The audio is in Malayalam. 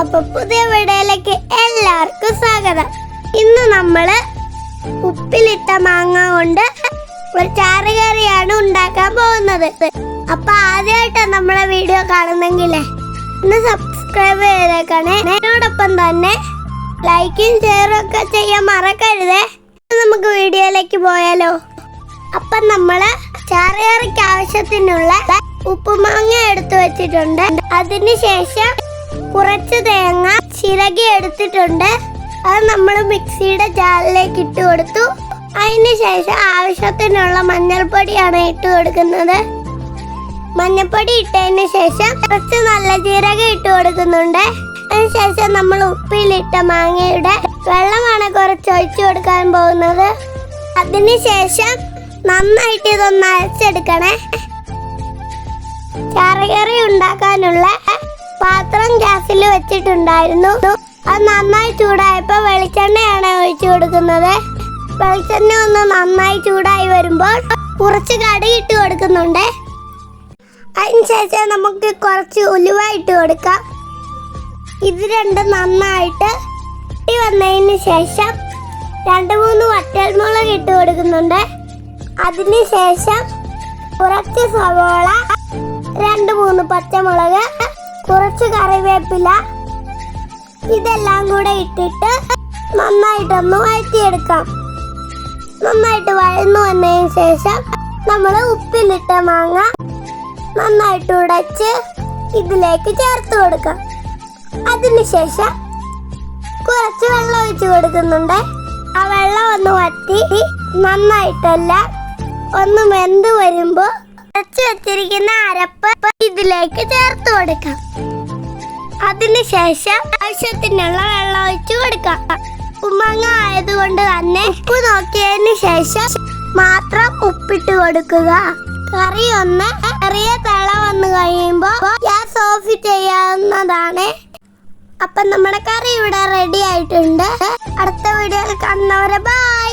അപ്പൊ പുതിയ വീഡിയോയിലേക്ക് എല്ലാവർക്കും സ്വാഗതം. ഇന്ന് നമ്മൾ ഉപ്പിലിട്ട മാങ്ങ കൊണ്ട് ഒരു ചാറുകറിയാണ് ഉണ്ടാക്കാൻ പോകുന്നത്. അപ്പൊ ആദ്യമായിട്ടാണ് നമ്മളെ വീഡിയോ കാണുന്നെങ്കിലേ ഒന്ന് സബ്സ്ക്രൈബ് ചെയ്തേക്കണേ. എന്നോടൊപ്പം തന്നെ ലൈക്കും ഷെയറും ഒക്കെ ചെയ്യാൻ മറക്കരുതേ. നമുക്ക് വീഡിയോയിലേക്ക് പോയാലോ. അപ്പൊ നമ്മൾ ചാറുകറിക്ക് ആവശ്യത്തിനുള്ള ഉപ്പുമാങ്ങ എടുത്തു വെച്ചിട്ടുണ്ട്. അതിനുശേഷം കുറച്ച് തേങ്ങ ചിരകി എടുത്തിട്ടുണ്ട്. അത് നമ്മൾ മിക്സിയുടെ ജാറിലേക്ക് ഇട്ട് കൊടുത്തു. അതിന് ശേഷം ആവശ്യത്തിനുള്ള മഞ്ഞൾപ്പൊടിയാണ് ഇട്ട് കൊടുക്കുന്നത്. മഞ്ഞൾപ്പൊടി ഇട്ടതിന് ശേഷം കുറച്ച് നല്ല ജീരകം ഇട്ട് കൊടുക്കുന്നുണ്ട്. അതിനുശേഷം നമ്മൾ ഉപ്പിലിട്ട മാങ്ങയുടെ വെള്ളമാണ് കുറച്ച് ഒഴിച്ചു കൊടുക്കാൻ പോകുന്നത്. അതിനുശേഷം നന്നായിട്ട് ഇതൊന്ന് അരച്ചെടുക്കണേ. ചാറുകറി ഉണ്ടാക്കാനുള്ള പാത്രം ഗ്യാസിൽ വെച്ചിട്ടുണ്ടായിരുന്നു. അത് നന്നായി ചൂടായപ്പോൾ വെളിച്ചെണ്ണയാണ് ഒഴിച്ചു കൊടുക്കുന്നത്. വെളിച്ചെണ്ണ ഒന്ന് നന്നായി ചൂടായി വരുമ്പോൾ കുറച്ച് കടി ഇട്ട് കൊടുക്കുന്നുണ്ട്. അതിനുശേഷം നമുക്ക് കുറച്ച് ഉലുവ ഇട്ട് കൊടുക്കാം. ഇത് രണ്ടും നന്നായിട്ട് ഇട്ടി വന്നതിന് ശേഷം രണ്ട് മൂന്ന് വറ്റൽമുളക് ഇട്ട് കൊടുക്കുന്നുണ്ട്. അതിന് ശേഷം കുറച്ച് സവോള രണ്ട് മൂന്ന് പച്ചമുളക് കുറച്ച് കറിവേപ്പില ഇതെല്ലാം കൂടെ ഇട്ടിട്ട് നന്നായിട്ടൊന്ന് വഴറ്റിയെടുക്കാം. നന്നായിട്ട് വഴന്നു വന്നതിന് ശേഷം നമ്മൾ ഉപ്പിലിട്ട മാങ്ങ നന്നായിട്ട് ഉടച്ച് ഇതിലേക്ക് ചേർത്ത് കൊടുക്കാം. അതിനുശേഷം കുറച്ച് വെള്ളം ഒഴിച്ചു കൊടുക്കുന്നുണ്ട്. ആ വെള്ളം ഒന്ന് വറ്റി നന്നായിട്ടല്ല ഒന്ന് വെന്ത് വരുമ്പോ അരച്ചു വെച്ചിരിക്കുന്ന അരപ്പ് ഇതിലേക്ക് ചേർത്ത് കൊടുക്കാം. അതിനുശേഷം ആവശ്യത്തിനുള്ള വെള്ളം ഒഴിച്ചു കൊടുക്കാം. ഉമ്മങ്ങ ആയതുകൊണ്ട് തന്നെ ഉപ്പ് നോക്കിയതിന് ശേഷം മാത്രം ഉപ്പിട്ട് കൊടുക്കുക. കറി ഒന്ന് ചെറിയ തള വന്നു കഴിയുമ്പോൾ ഗ്യാസ് ഓഫ് ചെയ്യാവുന്നതാണ്. അപ്പൊ നമ്മുടെ കറി ഇവിടെ റെഡി ആയിട്ടുണ്ട്. അടുത്ത വീഡിയോയിൽ കാണുന്നവരെ ബൈ